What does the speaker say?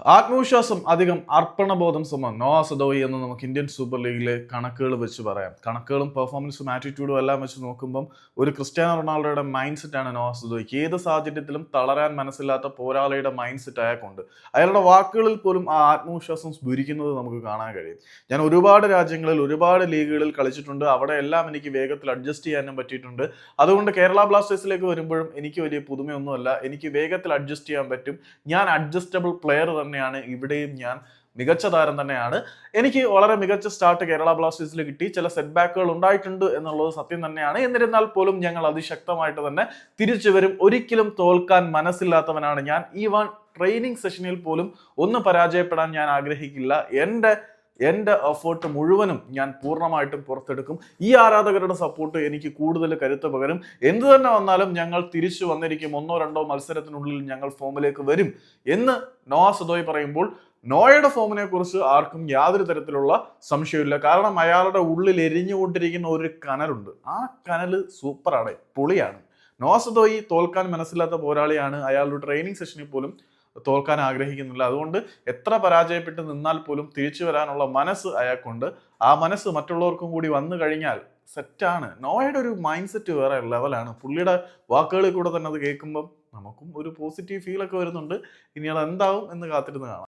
ആത്മവിശ്വാസം അധികം അർപ്പണബോധം സമം നോ സദോയി എന്ന് നമുക്ക് ഇന്ത്യൻ സൂപ്പർ ലീഗിലെ കണക്കുകൾ വെച്ച് പറയാം. കണക്കുകളും പെർഫോമൻസും ആറ്റിറ്റ്യൂഡും എല്ലാം വെച്ച് നോക്കുമ്പം ഒരു ക്രിസ്ത്യാനോ റൊണാൾഡോയുടെ മൈൻഡ് സെറ്റാണ് നോ സദോയ്ക്ക് ഏത് സാഹചര്യത്തിലും തളരാൻ മനസ്സില്ലാത്ത പോരാളിയുടെ മൈൻഡ് സെറ്റ് അയാൾക്കുണ്ട് അയാളുടെ വാക്കുകളിൽ പോലും ആ ആത്മവിശ്വാസം സ്ഫുരിക്കുന്നത് നമുക്ക് കാണാൻ കഴിയും. ഞാൻ ഒരുപാട് രാജ്യങ്ങളിൽ ഒരുപാട് ലീഗുകളിൽ കളിച്ചിട്ടുണ്ട്. അവിടെ എല്ലാം എനിക്ക് വേഗത്തിൽ അഡ്ജസ്റ്റ് ചെയ്യാനും പറ്റിയിട്ടുണ്ട്. അതുകൊണ്ട് കേരള ബ്ലാസ്റ്റേഴ്സിലേക്ക് വരുമ്പോഴും എനിക്ക് വലിയ പുതുമയൊന്നുമല്ല. എനിക്ക് വേഗത്തിൽ അഡ്ജസ്റ്റ് ചെയ്യാൻ പറ്റും. ഞാൻ അഡ്ജസ്റ്റബിൾ പ്ലെയർ തന്നെയാണ് ഇവിടെയും ഞാൻ മികച്ച താരം തന്നെയാണ്. എനിക്ക് വളരെ മികച്ച സ്റ്റാർട്ട് കേരള ബ്ലാസ്റ്റേഴ്സിൽ കിട്ടി. ചില സെറ്റ് ബാക്കുകൾ ഉണ്ടായിട്ടുണ്ട് എന്നുള്ളത് സത്യം തന്നെയാണ്. എന്നിരുന്നാൽ പോലും ഞങ്ങൾ അതിശക്തമായിട്ട് തന്നെ തിരിച്ചു വരും. ഒരിക്കലും തോൽക്കാൻ മനസ്സില്ലാത്തവനാണ് ഞാൻ. ഈ വൺ ട്രെയിനിങ് സെഷനിൽ പോലും ഒന്ന് പരാജയപ്പെടാൻ ഞാൻ ആഗ്രഹിക്കില്ല. എന്റെ എന്റെ എഫേർട്ട് മുഴുവനും ഞാൻ പൂർണമായിട്ടും പുറത്തെടുക്കും. ഈ ആരാധകരുടെ സപ്പോർട്ട് എനിക്ക് കൂടുതൽ കരുത്ത് പകരും. എന്തു തന്നെ വന്നാലും ഞങ്ങൾ തിരിച്ചു വന്നിരിക്കും. ഒന്നോ രണ്ടോ മത്സരത്തിനുള്ളിൽ ഞങ്ങൾ ഫോമിലേക്ക് വരും എന്ന് നോവാ സദോയ് പറയുമ്പോൾ നോയയുടെ ഫോമിനെ കുറിച്ച് ആർക്കും യാതൊരു തരത്തിലുള്ള സംശയമില്ല കാരണം അയാളുടെ ഉള്ളിൽ എരിഞ്ഞുകൊണ്ടിരിക്കുന്ന ഒരു കനലുണ്ട്. ആ കനൽ സൂപ്പറാണ് പൊളിയാണ്. നോസദോയി തോൽക്കാൻ മനസ്സില്ലാത്ത പോരാളിയാണ്. അയാളുടെ ട്രെയിനിങ് സെഷനിൽ പോലും തോൽക്കാൻ ആഗ്രഹിക്കുന്നില്ല. അതുകൊണ്ട് എത്ര പരാജയപ്പെട്ട് നിന്നാൽ പോലും തിരിച്ചു വരാനുള്ള മനസ്സ് അയാൾക്കുണ്ട്. ആ മനസ്സ് മറ്റുള്ളവർക്കും കൂടി വന്നു കഴിഞ്ഞാൽ സെറ്റാണ് നോയയുടെ ഒരു മൈൻഡ് സെറ്റ് വേറെ ലെവലാണ് പുള്ളിയുടെ വാക്കുകളിൽ കൂടെ തന്നെ അത് കേൾക്കുമ്പം നമുക്കും ഒരു പോസിറ്റീവ് ഫീലൊക്കെ വരുന്നുണ്ട്. ഇനി അത് എന്താവും എന്ന് കാത്തിരുന്ന് കാണാം.